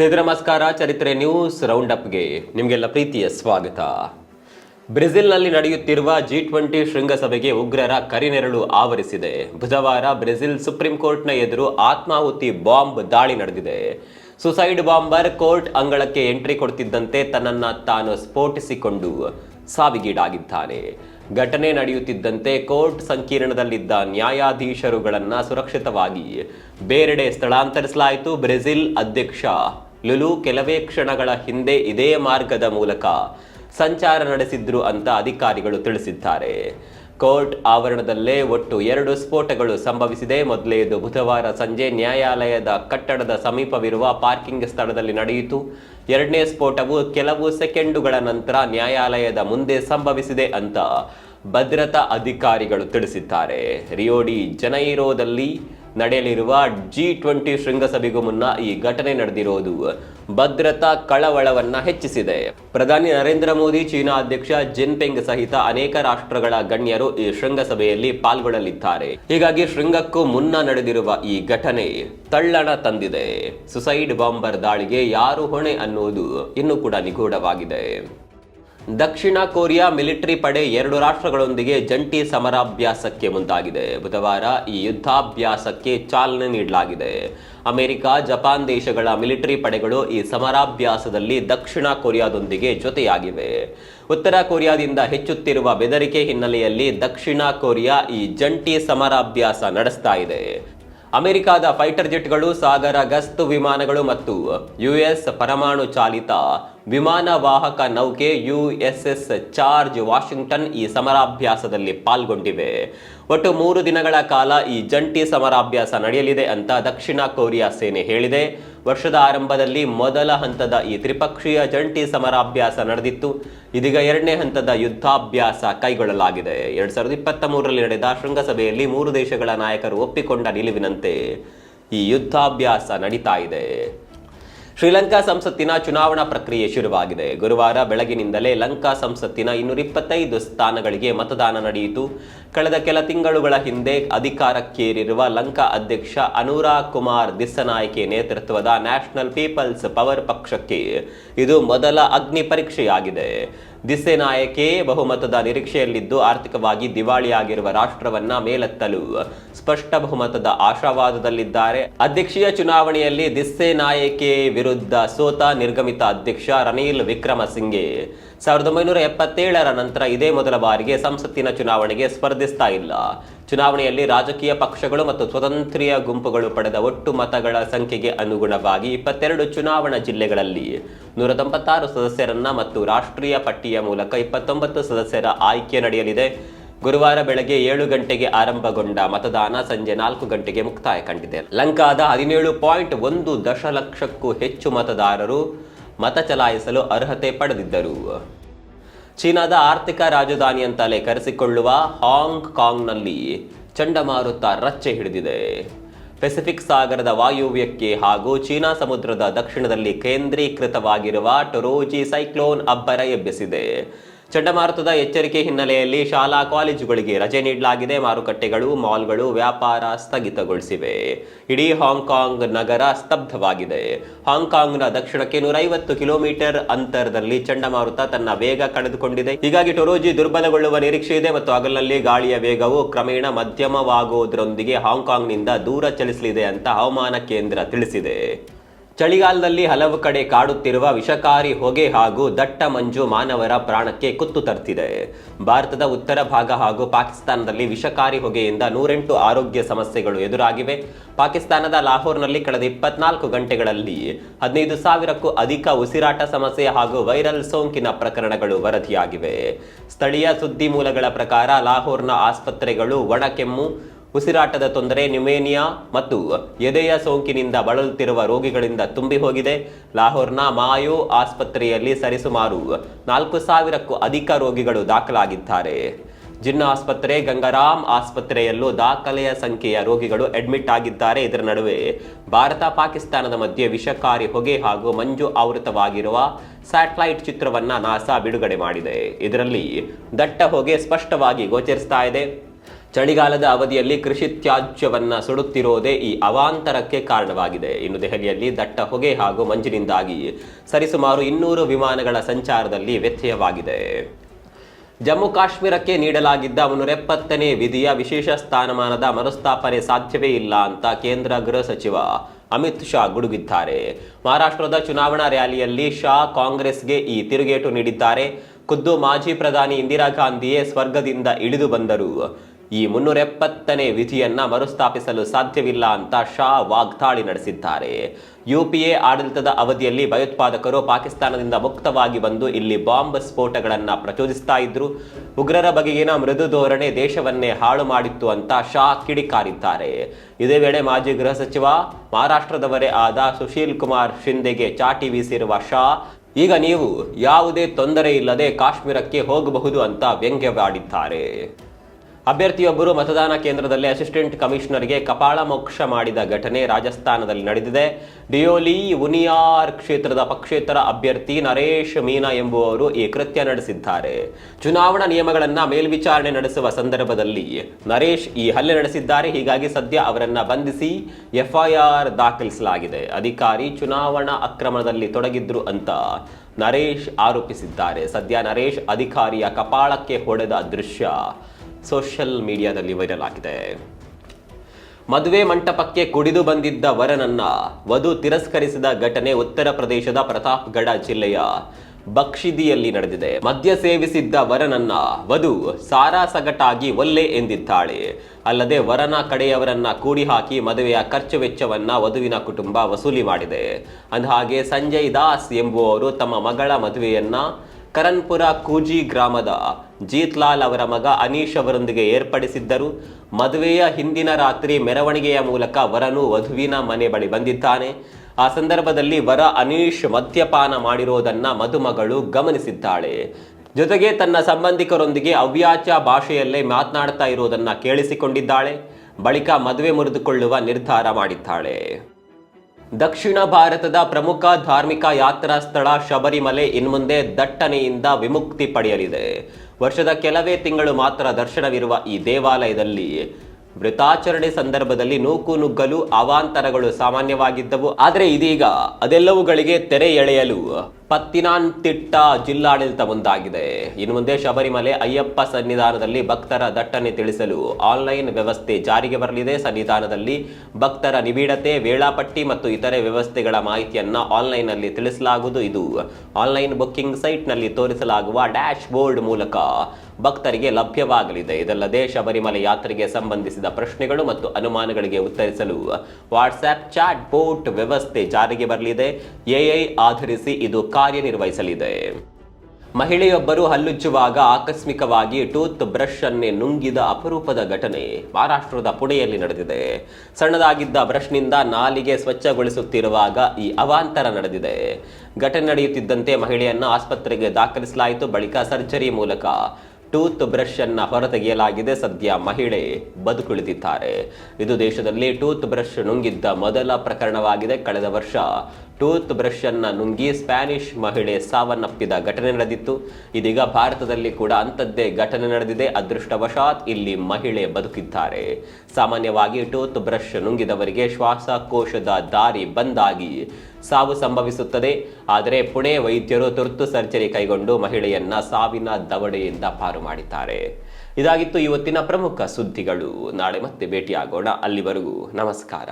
ಸ್ನೇಹಿತರೆ, ನಮಸ್ಕಾರ. ಚರಿತ್ರೆ ನ್ಯೂಸ್ ರೌಂಡ್ ಅಪ್ಗೆ ನಿಮಗೆಲ್ಲ ಪ್ರೀತಿಯ ಸ್ವಾಗತ. ಬ್ರೆಜಿಲ್ನಲ್ಲಿ ನಡೆಯುತ್ತಿರುವ ಜಿ ಟ್ವೆಂಟಿ ಶೃಂಗಸಭೆಗೆ ಉಗ್ರರ ಕರಿನೆರಳು ಆವರಿಸಿದೆ. ಬುಧವಾರ ಬ್ರೆಜಿಲ್ ಸುಪ್ರೀಂ ಕೋರ್ಟ್ನ ಎದುರು ಆತ್ಮಾಹುತಿ ಬಾಂಬ್ ದಾಳಿ ನಡೆದಿದೆ. ಸುಸೈಡ್ ಬಾಂಬರ್ ಕೋರ್ಟ್ ಅಂಗಳಕ್ಕೆ ಎಂಟ್ರಿ ಕೊಡ್ತಿದ್ದಂತೆ ತನ್ನನ್ನು ತಾನು ಸ್ಫೋಟಿಸಿಕೊಂಡು ಸಾವಿಗೀಡಾಗಿದ್ದಾನೆ. ಘಟನೆ ನಡೆಯುತ್ತಿದ್ದಂತೆ ಕೋರ್ಟ್ ಸಂಕೀರ್ಣದಲ್ಲಿದ್ದ ನ್ಯಾಯಾಧೀಶರುಗಳನ್ನು ಸುರಕ್ಷಿತವಾಗಿ ಬೇರೆಡೆ ಸ್ಥಳಾಂತರಿಸಲಾಯಿತು. ಬ್ರೆಜಿಲ್ ಅಧ್ಯಕ್ಷ ಲುಲು ಕೆಲವೇ ಕ್ಷಣಗಳ ಹಿಂದೆ ಇದೇ ಮಾರ್ಗದ ಮೂಲಕ ಸಂಚಾರ ನಡೆಸಿದ್ರು ಅಂತ ಅಧಿಕಾರಿಗಳು ತಿಳಿಸಿದ್ದಾರೆ. ಕೋರ್ಟ್ ಆವರಣದಲ್ಲೇ ಒಟ್ಟು ಎರಡು ಸ್ಫೋಟಗಳು ಸಂಭವಿಸಿದೆ. ಮೊದಲೇದು ಬುಧವಾರ ಸಂಜೆ ನ್ಯಾಯಾಲಯದ ಕಟ್ಟಡದ ಸಮೀಪವಿರುವ ಪಾರ್ಕಿಂಗ್ ಸ್ಥಳದಲ್ಲಿ ನಡೆಯಿತು. ಎರಡನೇ ಸ್ಫೋಟವು ಕೆಲವು ಸೆಕೆಂಡುಗಳ ನಂತರ ನ್ಯಾಯಾಲಯದ ಮುಂದೆ ಸಂಭವಿಸಿದೆ ಅಂತ ಭದ್ರತಾ ಅಧಿಕಾರಿಗಳು ತಿಳಿಸಿದ್ದಾರೆ. ರಿಯೋಡಿ ಜನೈರೋದಲ್ಲಿ ನಡೆಯಲಿರುವ ಜಿ ಟ್ವೆಂಟಿ ಶೃಂಗಸಭೆಗೂ ಮುನ್ನ ಈ ಘಟನೆ ನಡೆದಿರೋದು ಭದ್ರತಾ ಕಳವಳವನ್ನ ಹೆಚ್ಚಿಸಿದೆ. ಪ್ರಧಾನಿ ನರೇಂದ್ರ ಮೋದಿ, ಚೀನಾ ಅಧ್ಯಕ್ಷ ಜಿನ್ಪಿಂಗ್ ಸಹಿತ ಅನೇಕ ರಾಷ್ಟ್ರಗಳ ಗಣ್ಯರು ಈ ಶೃಂಗಸಭೆಯಲ್ಲಿ ಪಾಲ್ಗೊಳ್ಳಲಿದ್ದಾರೆ. ಹೀಗಾಗಿ ಶೃಂಗಕ್ಕೂ ಮುನ್ನ ನಡೆದಿರುವ ಈ ಘಟನೆ ತಳ್ಳಣ ತಂದಿದೆ. ಸುಸೈಡ್ ಬಾಂಬರ್ ದಾಳಿಗೆ ಯಾರು ಹೊಣೆ ಅನ್ನುವುದು ಇನ್ನೂ ಕೂಡ ನಿಗೂಢವಾಗಿದೆ. ದಕ್ಷಿಣ ಕೊರಿಯಾ ಮಿಲಿಟರಿ ಪಡೆ ಎರಡು ರಾಷ್ಟ್ರಗಳೊಂದಿಗೆ ಜಂಟಿ ಸಮರಾಭ್ಯಾಸಕ್ಕೆ ಮುಂದಾಗಿದೆ. ಬುಧವಾರ ಈ ಯುದ್ಧಾಭ್ಯಾಸಕ್ಕೆ ಚಾಲನೆ ನೀಡಲಾಗಿದೆ. ಅಮೆರಿಕ, ಜಪಾನ್ ದೇಶಗಳ ಮಿಲಿಟರಿ ಪಡೆಗಳು ಈ ಸಮರಾಭ್ಯಾಸದಲ್ಲಿ ದಕ್ಷಿಣ ಕೊರಿಯಾದೊಂದಿಗೆ ಜೊತೆಯಾಗಿವೆ. ಉತ್ತರ ಕೊರಿಯಾದಿಂದ ಹೆಚ್ಚುತ್ತಿರುವ ಬೆದರಿಕೆ ಹಿನ್ನೆಲೆಯಲ್ಲಿ ದಕ್ಷಿಣ ಕೊರಿಯಾ ಈ ಜಂಟಿ ಸಮರಾಭ್ಯಾಸ ನಡೆಸ್ತಾ ಇದೆ. ಅಮೆರಿಕದ ಫೈಟರ್ ಜೆಟ್ಗಳು ಸಾಗರ ಗಸ್ತು ವಿಮಾನಗಳು ಮತ್ತು ಯುಎಸ್ ಪರಮಾಣು ಚಾಲಿತ ವಿಮಾನ ವಾಹಕ ನೌಕೆ U S S George Washington ಈ ಸಮರಾಭ್ಯಾಸದಲ್ಲಿ ಪಾಲ್ಗೊಂಡಿವೆ. ಒಟ್ಟು ಮೂರು ದಿನಗಳ ಕಾಲ ಈ ಜಂಟಿ ಸಮರಾಭ್ಯಾಸ ನಡೆಯಲಿದೆ ಅಂತ ದಕ್ಷಿಣ ಕೊರಿಯಾ ಸೇನೆ ಹೇಳಿದೆ. ವರ್ಷದ ಆರಂಭದಲ್ಲಿ ಮೊದಲ ಹಂತದ ಈ ತ್ರಿಪಕ್ಷೀಯ ಜಂಟಿ ಸಮರಾಭ್ಯಾಸ ನಡೆದಿತ್ತು. ಇದೀಗ ಎರಡನೇ ಹಂತದ ಯುದ್ಧಾಭ್ಯಾಸ ಕೈಗೊಳ್ಳಲಾಗಿದೆ. ಎರಡ್ ಸಾವಿರದ ಇಪ್ಪತ್ತ ಮೂರರಲ್ಲಿ ನಡೆದ ಶೃಂಗಸಭೆಯಲ್ಲಿ ಮೂರು ದೇಶಗಳ ನಾಯಕರು ಒಪ್ಪಿಕೊಂಡ ನಿಲುವಿನಂತೆ ಈ ಯುದ್ಧಾಭ್ಯಾಸ ನಡೀತಾ ಇದೆ. ಶ್ರೀಲಂಕಾ ಸಂಸತ್ತಿನ ಚುನಾವಣಾ ಪ್ರಕ್ರಿಯೆ ಶುರುವಾಗಿದೆ. ಗುರುವಾರ ಬೆಳಗಿನಿಂದಲೇ ಲಂಕಾ ಸಂಸತ್ತಿನ ಇನ್ನೂರ ಇಪ್ಪತ್ತೈದು ಸ್ಥಾನಗಳಿಗೆ ಮತದಾನ ನಡೆಯಿತು. ಕಳೆದ ಕೆಲ ತಿಂಗಳುಗಳ ಹಿಂದೆ ಅಧಿಕಾರಕ್ಕೇರಿರುವ ಲಂಕಾ ಅಧ್ಯಕ್ಷ ಅನುರಾ ಕುಮಾರ್ ದಿಸ್ಸನಾಯ್ಕೆ ನೇತೃತ್ವದ ನ್ಯಾಷನಲ್ ಪೀಪಲ್ಸ್ ಪವರ್ ಪಕ್ಷಕ್ಕೆ ಇದು ಮೊದಲ ಅಗ್ನಿ ಪರೀಕ್ಷೆಯಾಗಿದೆ. ನಾಯಕೆ ಬಹುಮತದ ನಿರೀಕ್ಷೆಯಲ್ಲಿದ್ದು ಆರ್ಥಿಕವಾಗಿ ದಿವಾಳಿಯಾಗಿರುವ ರಾಷ್ಟ್ರವನ್ನ ಮೇಲೆತ್ತಲು ಸ್ಪಷ್ಟ ಬಹುಮತದ ಆಶಾವಾದದಲ್ಲಿದ್ದಾರೆ. ಅಧ್ಯಕ್ಷೀಯ ಚುನಾವಣೆಯಲ್ಲಿ ದಿಸ್ಸೆ ನಾಯಕೆ ವಿರುದ್ಧ ಸೋತ ನಿರ್ಗಮಿತ ಅಧ್ಯಕ್ಷ ರನಿಲ್ ವಿಕ್ರಮಸಿಂಘೆ. ಸಾವಿರದ ಒಂಬೈನೂರ ಎಪ್ಪತ್ತೇಳರ ನಂತರ ಇದೇ ಮೊದಲ ಬಾರಿಗೆ ಸಂಸತ್ತಿನ ಚುನಾವಣೆಗೆ ಸ್ಪರ್ಧಿಸ್ತಾ ಇಲ್ಲ. ಚುನಾವಣೆಯಲ್ಲಿ ರಾಜಕೀಯ ಪಕ್ಷಗಳು ಮತ್ತು ಸ್ವತಂತ್ರೀಯ ಗುಂಪುಗಳು ಪಡೆದ ಒಟ್ಟು ಮತಗಳ ಸಂಖ್ಯೆಗೆ ಅನುಗುಣವಾಗಿ ಇಪ್ಪತ್ತೆರಡು ಚುನಾವಣಾ ಜಿಲ್ಲೆಗಳಲ್ಲಿ ನೂರ ತೊಂಬತ್ತಾರು ಸದಸ್ಯರನ್ನ ಮತ್ತು ರಾಷ್ಟ್ರೀಯ ಪಟ್ಟಿಯ ಮೂಲಕ ಇಪ್ಪತ್ತೊಂಬತ್ತು ಸದಸ್ಯರ ಆಯ್ಕೆ ನಡೆಯಲಿದೆ. ಗುರುವಾರ ಬೆಳಗ್ಗೆ ಏಳು ಗಂಟೆಗೆ ಆರಂಭಗೊಂಡ ಮತದಾನ ಸಂಜೆ ನಾಲ್ಕು ಗಂಟೆಗೆ ಮುಕ್ತಾಯ ಕಂಡಿದೆ. ಲಂಕಾದ ಹದಿನೇಳು ಪಾಯಿಂಟ್ ಒಂದು ದಶಲಕ್ಷಕ್ಕೂ ಹೆಚ್ಚು ಮತದಾರರು ಮತ ಚಲಾಯಿಸಲು ಅರ್ಹತೆ ಪಡೆದಿದ್ದರು. ಚೀನಾದ ಆರ್ಥಿಕ ರಾಜಧಾನಿ ಅಂತಲೇ ಕರೆಸಿಕೊಳ್ಳುವ ಹಾಂಗ್ ಕಾಂಗ್ನಲ್ಲಿ ಚಂಡಮಾರುತ ರಚ್ಚೆ ಹಿಡಿದಿದೆ. ಪೆಸಿಫಿಕ್ ಸಾಗರದ ವಾಯುವ್ಯಕ್ಕೆ ಹಾಗೂ ಚೀನಾ ಸಮುದ್ರದ ದಕ್ಷಿಣದಲ್ಲಿ ಕೇಂದ್ರೀಕೃತವಾಗಿರುವ ಟೊರೋಜಿ ಸೈಕ್ಲೋನ್ ಅಬ್ಬರ ಎಬ್ಬಿಸಿದೆ. ಚಂಡಮಾರುತದ ಎಚ್ಚರಿಕೆ ಹಿನ್ನೆಲೆಯಲ್ಲಿ ಶಾಲಾ ಕಾಲೇಜುಗಳಿಗೆ ರಜೆ ನೀಡಲಾಗಿದೆ. ಮಾರುಕಟ್ಟೆಗಳು, ಮಾಲ್ಗಳು ವ್ಯಾಪಾರ ಸ್ಥಗಿತಗೊಳಿಸಿವೆ. ಇಡೀ ಹಾಂಗ್ಕಾಂಗ್ ನಗರ ಸ್ತಬ್ಧವಾಗಿದೆ. ಹಾಂಗ್ಕಾಂಗ್ನ ದಕ್ಷಿಣಕ್ಕೆ ನೂರೈವತ್ತು ಕಿಲೋಮೀಟರ್ ಅಂತರದಲ್ಲಿ ಚಂಡಮಾರುತ ತನ್ನ ವೇಗ ಕಳೆದುಕೊಂಡಿದೆ. ಹೀಗಾಗಿ ಟೊರೋಜಿ ದುರ್ಬಲಗೊಳ್ಳುವ ನಿರೀಕ್ಷೆ ಇದೆ ಮತ್ತು ಅಗಲಲ್ಲಿ ಗಾಳಿಯ ವೇಗವು ಕ್ರಮೇಣ ಮಧ್ಯಮವಾಗುವುದರೊಂದಿಗೆ ಹಾಂಗ್ಕಾಂಗ್ನಿಂದ ದೂರ ಚಲಿಸಲಿದೆ ಅಂತ ಹವಾಮಾನ ಕೇಂದ್ರ ತಿಳಿಸಿದೆ. ಚಳಿಗಾಲದಲ್ಲಿ ಹಲವು ಕಡೆ ಕಾಡುತ್ತಿರುವ ವಿಷಕಾರಿ ಹೊಗೆ ಹಾಗೂ ದಟ್ಟ ಮಂಜು ಮಾನವರ ಪ್ರಾಣಕ್ಕೆ ಕುತ್ತು ತರ್ತಿದೆ. ಭಾರತದ ಉತ್ತರ ಭಾಗ ಹಾಗೂ ಪಾಕಿಸ್ತಾನದಲ್ಲಿ ವಿಷಕಾರಿ ಹೊಗೆಯಿಂದ ನೂರೆಂಟು ಆರೋಗ್ಯ ಸಮಸ್ಯೆಗಳು ಎದುರಾಗಿವೆ. ಪಾಕಿಸ್ತಾನದ ಲಾಹೋರ್ನಲ್ಲಿ ಕಳೆದ ಇಪ್ಪತ್ನಾಲ್ಕು ಗಂಟೆಗಳಲ್ಲಿ ಹದಿನೈದು ಸಾವಿರಕ್ಕೂ ಅಧಿಕ ಉಸಿರಾಟ ಸಮಸ್ಯೆ ಹಾಗೂ ವೈರಲ್ ಸೋಂಕಿನ ಪ್ರಕರಣಗಳು ವರದಿಯಾಗಿವೆ. ಸ್ಥಳೀಯ ಸುದ್ದಿ ಮೂಲಗಳ ಪ್ರಕಾರ ಲಾಹೋರ್ನ ಆಸ್ಪತ್ರೆಗಳು ಒಣಕೆಮ್ಮು ಉಸಿರಾಟದ ತೊಂದರೆ ನ್ಯುಮೇನಿಯಾ ಮತ್ತು ಎದೆಯ ಸೋಂಕಿನಿಂದ ಬಳಲುತ್ತಿರುವ ರೋಗಿಗಳಿಂದ ತುಂಬಿ ಹೋಗಿದೆ. ಲಾಹೋರ್ನ ಮಾಯೋ ಆಸ್ಪತ್ರೆಯಲ್ಲಿ ಸರಿಸುಮಾರು ನಾಲ್ಕು ಸಾವಿರಕ್ಕೂ ಅಧಿಕ ರೋಗಿಗಳು ದಾಖಲಾಗಿದ್ದಾರೆ. ಜಿನ್ನ ಆಸ್ಪತ್ರೆ, ಗಂಗಾರಾಮ್ ಆಸ್ಪತ್ರೆಯಲ್ಲೂ ದಾಖಲೆಯ ಸಂಖ್ಯೆಯ ರೋಗಿಗಳು ಅಡ್ಮಿಟ್ ಆಗಿದ್ದಾರೆ. ಇದರ ನಡುವೆ ಭಾರತ, ಪಾಕಿಸ್ತಾನದ ಮಧ್ಯೆ ವಿಷಕಾರಿ ಹೊಗೆ ಹಾಗೂ ಮಂಜು ಆವೃತವಾಗಿರುವ ಸ್ಯಾಟಲೈಟ್ ಚಿತ್ರವನ್ನ ನಾಸಾ ಬಿಡುಗಡೆ ಮಾಡಿದೆ. ಇದರಲ್ಲಿ ದಟ್ಟ ಹೊಗೆ ಸ್ಪಷ್ಟವಾಗಿ ಗೋಚರಿಸ್ತಾ ಇದೆ. ಚಳಿಗಾಲದ ಅವಧಿಯಲ್ಲಿ ಕೃಷಿ ತ್ಯಾಜ್ಯವನ್ನು ಸುಡುತ್ತಿರೋದೇ ಈ ಅವಾಂತರಕ್ಕೆ ಕಾರಣವಾಗಿದೆ. ಇನ್ನು ದೆಹಲಿಯಲ್ಲಿ ದಟ್ಟ ಹೊಗೆ ಹಾಗೂ ಮಂಜಿನಿಂದಾಗಿ ಸರಿಸುಮಾರು ಇನ್ನೂರು ವಿಮಾನಗಳ ಸಂಚಾರದಲ್ಲಿ ವ್ಯತ್ಯಯವಾಗಿದೆ. ಜಮ್ಮು ಕಾಶ್ಮೀರಕ್ಕೆ ನೀಡಲಾಗಿದ್ದ ಮುನ್ನೂರ ಎಪ್ಪತ್ತನೇ ವಿಧಿಯ ವಿಶೇಷ ಸ್ಥಾನಮಾನದ ಮರುಸ್ಥಾಪನೆ ಸಾಧ್ಯವೇ ಇಲ್ಲ ಅಂತ ಕೇಂದ್ರ ಗೃಹ ಸಚಿವ ಅಮಿತ್ ಶಾ ಗುಡುಗಿದ್ದಾರೆ. ಮಹಾರಾಷ್ಟ್ರದ ಚುನಾವಣಾ ರ್ಯಾಲಿಯಲ್ಲಿ ಶಾ ಕಾಂಗ್ರೆಸ್ಗೆ ಈ ತಿರುಗೇಟು ನೀಡಿದ್ದಾರೆ. ಖುದ್ದು ಮಾಜಿ ಪ್ರಧಾನಿ ಇಂದಿರಾ ಗಾಂಧಿಯೇ ಸ್ವರ್ಗದಿಂದ ಇಳಿದು ಬಂದರು. ಈ ಮುನ್ನೂರ ಎಪ್ಪತ್ತನೇ ವಿಧಿಯನ್ನು ಮರುಸ್ಥಾಪಿಸಲು ಸಾಧ್ಯವಿಲ್ಲ ಅಂತ ಶಾ ವಾಗ್ದಾಳಿ ನಡೆಸಿದ್ದಾರೆ. ಯುಪಿಎ ಆಡಳಿತದ ಅವಧಿಯಲ್ಲಿ ಭಯೋತ್ಪಾದಕರು ಪಾಕಿಸ್ತಾನದಿಂದ ಮುಕ್ತವಾಗಿ ಬಂದು ಇಲ್ಲಿ ಬಾಂಬ್ ಸ್ಫೋಟಗಳನ್ನು ಪ್ರಚೋದಿಸ್ತಾ ಇದ್ರು. ಉಗ್ರರ ಬಗೆಗಿನ ಮೃದು ಧೋರಣೆ ದೇಶವನ್ನೇ ಹಾಳು ಮಾಡಿತ್ತು ಅಂತ ಶಾ ಕಿಡಿಕಾರಿದ್ದಾರೆ. ಇದೇ ವೇಳೆ ಮಾಜಿ ಗೃಹ ಸಚಿವ, ಮಹಾರಾಷ್ಟ್ರದವರೇ ಆದ ಸುಶೀಲ್ ಕುಮಾರ್ ಶಿಂದೆಗೆ ಚಾಟಿ ಬೀಸಿರುವ ಶಾ, ಈಗ ನೀವು ಯಾವುದೇ ತೊಂದರೆ ಇಲ್ಲದೆ ಕಾಶ್ಮೀರಕ್ಕೆ ಹೋಗಬಹುದು ಅಂತ ವ್ಯಂಗ್ಯವಾಡಿದ್ದಾರೆ. ಅಭ್ಯರ್ಥಿಯೊಬ್ಬರು ಮತದಾನ ಕೇಂದ್ರದಲ್ಲಿ ಅಸಿಸ್ಟೆಂಟ್ ಕಮಿಷನರ್ಗೆ ಕಪಾಳ ಮೋಕ್ಷ ಮಾಡಿದ ಘಟನೆ ರಾಜಸ್ಥಾನದಲ್ಲಿ ನಡೆದಿದೆ. ಡಿಯೋಲಿ ಉನಿಯಾರ್ ಕ್ಷೇತ್ರದ ಪಕ್ಷೇತರ ಅಭ್ಯರ್ಥಿ ನರೇಶ್ ಮೀನಾ ಎಂಬುವವರು ಈ ಕೃತ್ಯ ನಡೆಸಿದ್ದಾರೆ. ಚುನಾವಣಾ ನಿಯಮಗಳನ್ನ ಮೇಲ್ವಿಚಾರಣೆ ನಡೆಸುವ ಸಂದರ್ಭದಲ್ಲಿ ನರೇಶ್ ಈ ಹಲ್ಲೆ ನಡೆಸಿದ್ದಾರೆ. ಹೀಗಾಗಿ ಸದ್ಯ ಅವರನ್ನ ಬಂಧಿಸಿ ಎಫ್ಐಆರ್ ದಾಖಲಿಸಲಾಗಿದೆ. ಅಧಿಕಾರಿ ಚುನಾವಣಾ ಅಕ್ರಮದಲ್ಲಿ ತೊಡಗಿದ್ರು ಅಂತ ನರೇಶ್ ಆರೋಪಿಸಿದ್ದಾರೆ. ಸದ್ಯ ನರೇಶ್ ಅಧಿಕಾರಿಯ ಕಪಾಳಕ್ಕೆ ಹೊಡೆದ ದೃಶ್ಯ. ಸೋಷಿಯಲ್ ಮೀಡಿಯಾದಲ್ಲಿ ವೈರಲ್ ಆಗಿದೆ. ಮದುವೆ ಮಂಟಪಕ್ಕೆ ಕುಡಿದು ಬಂದಿದ್ದ ವರನನ್ನ ವಧು ತಿರಸ್ಕರಿಸಿದ ಘಟನೆ ಉತ್ತರ ಪ್ರದೇಶದ ಪ್ರತಾಪ್ಗಢ ಜಿಲ್ಲೆಯ ಬಕ್ಷಿದಿಯಲ್ಲಿ ನಡೆದಿದೆ. ಮದ್ಯ ಸೇವಿಸಿದ್ದ ವರನನ್ನ ವಧು ಸಾರಾಸಗಟಾಗಿ ಒಲ್ಲೆ ಎಂದಿದ್ದಾಳೆ. ಅಲ್ಲದೆ ವರನ ಕಡೆಯವರನ್ನ ಕೂಡಿ ಹಾಕಿ ಮದುವೆಯ ಖರ್ಚು ವೆಚ್ಚವನ್ನ ವಧುವಿನ ಕುಟುಂಬ ವಸೂಲಿ ಮಾಡಿದೆ. ಅಂದಹಾಗೆ ಸಂಜಯ್ ದಾಸ್ ಎಂಬುವವರು ತಮ್ಮ ಮಗಳ ಮದುವೆಯನ್ನ ಕರನ್ಪುರ ಕೂಜಿ ಗ್ರಾಮದ ಜೀತ್ಲಾಲ್ ಅವರ ಮಗ ಅನೀಶ್ ಅವರೊಂದಿಗೆ ಏರ್ಪಡಿಸಿದ್ದರು. ಮದುವೆಯ ಹಿಂದಿನ ರಾತ್ರಿ ಮೆರವಣಿಗೆಯ ಮೂಲಕ ವರನು ವಧುವಿನ ಮನೆ ಬಳಿ ಬಂದಿದ್ದಾನೆ. ಆ ಸಂದರ್ಭದಲ್ಲಿ ವರ ಅನೀಶ್ ಮದ್ಯಪಾನ ಮಾಡಿರೋದನ್ನ ಮದುಮಗಳು ಗಮನಿಸಿದ್ದಾಳೆ. ಜೊತೆಗೆ ತನ್ನ ಸಂಬಂಧಿಕರೊಂದಿಗೆ ಅವ್ಯಾಚ ಭಾಷೆಯಲ್ಲೇ ಮಾತನಾಡ್ತಾ ಇರುವುದನ್ನ ಕೇಳಿಸಿಕೊಂಡಿದ್ದಾಳೆ. ಬಳಿಕ ಮದುವೆ ಮುರಿದುಕೊಳ್ಳುವ ನಿರ್ಧಾರ ಮಾಡಿದ್ದಾಳೆ. ದಕ್ಷಿಣ ಭಾರತದ ಪ್ರಮುಖ ಧಾರ್ಮಿಕ ಯಾತ್ರಾ ಸ್ಥಳ ಶಬರಿಮಲೆ ಇನ್ಮುಂದೆ ದಟ್ಟಣೆಯಿಂದ ವಿಮುಕ್ತಿ ಪಡೆಯಲಿದೆ. ವರ್ಷದ ಕೆಲವೇ ತಿಂಗಳು ಮಾತ್ರ ದರ್ಶನವಿರುವ ಈ ದೇವಾಲಯದಲ್ಲಿ ವೃತಾಚರಣೆ ಸಂದರ್ಭದಲ್ಲಿ ನೂಕು ನುಗ್ಗಲು, ಅವಾಂತರಗಳು ಸಾಮಾನ್ಯವಾಗಿದ್ದವು. ಆದರೆ ಇದೀಗ ಅದೆಲ್ಲವುಗಳಿಗೆ ತೆರೆ ಎಳೆಯಲು ಪತ್ತಿನಾಂತಿಟ್ಟ ಜಿಲ್ಲಾಡಳಿತ ಮುಂದಾಗಿದೆ ಇನ್ನು ಮುಂದೆ ಶಬರಿಮಲೆ ಅಯ್ಯಪ್ಪ ಸನ್ನಿಧಾನದಲ್ಲಿ ಭಕ್ತರ ದಟ್ಟಣೆ ತಿಳಿಸಲು ಆನ್ಲೈನ್ ವ್ಯವಸ್ಥೆ ಜಾರಿಗೆ ಬರಲಿದೆ. ಸನ್ನಿಧಾನದಲ್ಲಿ ಭಕ್ತರ ನಿಬಿಡತೆ, ವೇಳಾಪಟ್ಟಿ ಮತ್ತು ಇತರೆ ವ್ಯವಸ್ಥೆಗಳ ಮಾಹಿತಿಯನ್ನು ಆನ್ಲೈನ್ನಲ್ಲಿ ತಿಳಿಸಲಾಗುವುದು. ಇದು ಆನ್ಲೈನ್ ಬುಕ್ಕಿಂಗ್ ಸೈಟ್ನಲ್ಲಿ ತೋರಿಸಲಾಗುವ ಡ್ಯಾಶ್ ಬೋರ್ಡ್ ಮೂಲಕ ಭಕ್ತರಿಗೆ ಲಭ್ಯವಾಗಲಿದೆ. ಇದಲ್ಲದೆ ಶಬರಿಮಲೆ ಯಾತ್ರೆಗೆ ಸಂಬಂಧಿಸಿದ ಪ್ರಶ್ನೆಗಳು ಮತ್ತು ಅನುಮಾನಗಳಿಗೆ ಉತ್ತರಿಸಲು ವಾಟ್ಸ್ಆ್ಯಪ್ ಚಾಟ್ ಬೋಟ್ ವ್ಯವಸ್ಥೆ ಜಾರಿಗೆ ಬರಲಿದೆ. ಎಐ ಆಧರಿಸಿ ಇದು ಕಾರ್ಯನಿರ್ವಹಿಸಲಿದೆ. ಮಹಿಳೆಯೊಬ್ಬರು ಹಲ್ಲುಜ್ಜುವಾಗ ಆಕಸ್ಮಿಕವಾಗಿ ಟೂತ್ ಬ್ರಷ್ ಅನ್ನೇ ನುಂಗಿದ ಅಪರೂಪದ ಘಟನೆ ಮಹಾರಾಷ್ಟ್ರದ ಪುಣೆಯಲ್ಲಿ ನಡೆದಿದೆ. ಸಣ್ಣದಾಗಿದ್ದ ಬ್ರಷ್ನಿಂದ ನಾಲಿಗೆ ಸ್ವಚ್ಛಗೊಳಿಸುತ್ತಿರುವಾಗ ಈ ಅವಾಂತರ ನಡೆದಿದೆ. ಘಟನೆ ನಡೆಯುತ್ತಿದ್ದಂತೆ ಮಹಿಳೆಯನ್ನು ಆಸ್ಪತ್ರೆಗೆ ದಾಖಲಿಸಲಾಯಿತು. ಬಳಿಕ ಸರ್ಜರಿ ಮೂಲಕ ಟೂತ್ ಬ್ರಷ್ ಅನ್ನ ಹೊರತೆಗೆಯಲಾಗಿದೆ. ಸದ್ಯ ಮಹಿಳೆ ಬದುಕುಳಿದಿದ್ದಾರೆ. ಇದು ದೇಶದಲ್ಲಿ ಟೂತ್ ಬ್ರಷ್ ನುಂಗಿದ್ದ ಮೊದಲ ಪ್ರಕರಣವಾಗಿದೆ. ಕಳೆದ ವರ್ಷ ಟೂತ್ ಬ್ರಷ್ ಅನ್ನ ನುಂಗಿ ಸ್ಪ್ಯಾನಿಷ್ ಮಹಿಳೆ ಸಾವನ್ನಪ್ಪಿದ ಘಟನೆ ನಡೆದಿತ್ತು. ಇದೀಗ ಭಾರತದಲ್ಲಿ ಕೂಡ ಅಂಥದ್ದೇ ಘಟನೆ ನಡೆದಿದೆ. ಅದೃಷ್ಟವಶಾತ್ ಇಲ್ಲಿ ಮಹಿಳೆ ಬದುಕಿದ್ದಾರೆ. ಸಾಮಾನ್ಯವಾಗಿ ಟೂತ್ ಬ್ರಷ್ ನುಂಗಿದವರಿಗೆ ಶ್ವಾಸಕೋಶದ ದಾರಿ ಬಂದಾಗಿ ಸಾವು ಸಂಭವಿಸುತ್ತದೆ. ಆದರೆ ಪುಣೆ ವೈದ್ಯರು ತುರ್ತು ಸರ್ಜರಿ ಕೈಗೊಂಡು ಮಹಿಳೆಯನ್ನ ಸಾವಿನ ದವಡೆಯಿಂದ ಪಾರು ಮಾಡಿದ್ದಾರೆ. ಇದಾಗಿತ್ತು ಇವತ್ತಿನ ಪ್ರಮುಖ ಸುದ್ದಿಗಳು. ನಾಳೆ ಮತ್ತೆ ಭೇಟಿಯಾಗೋಣ. ಅಲ್ಲಿವರೆಗೂ ನಮಸ್ಕಾರ.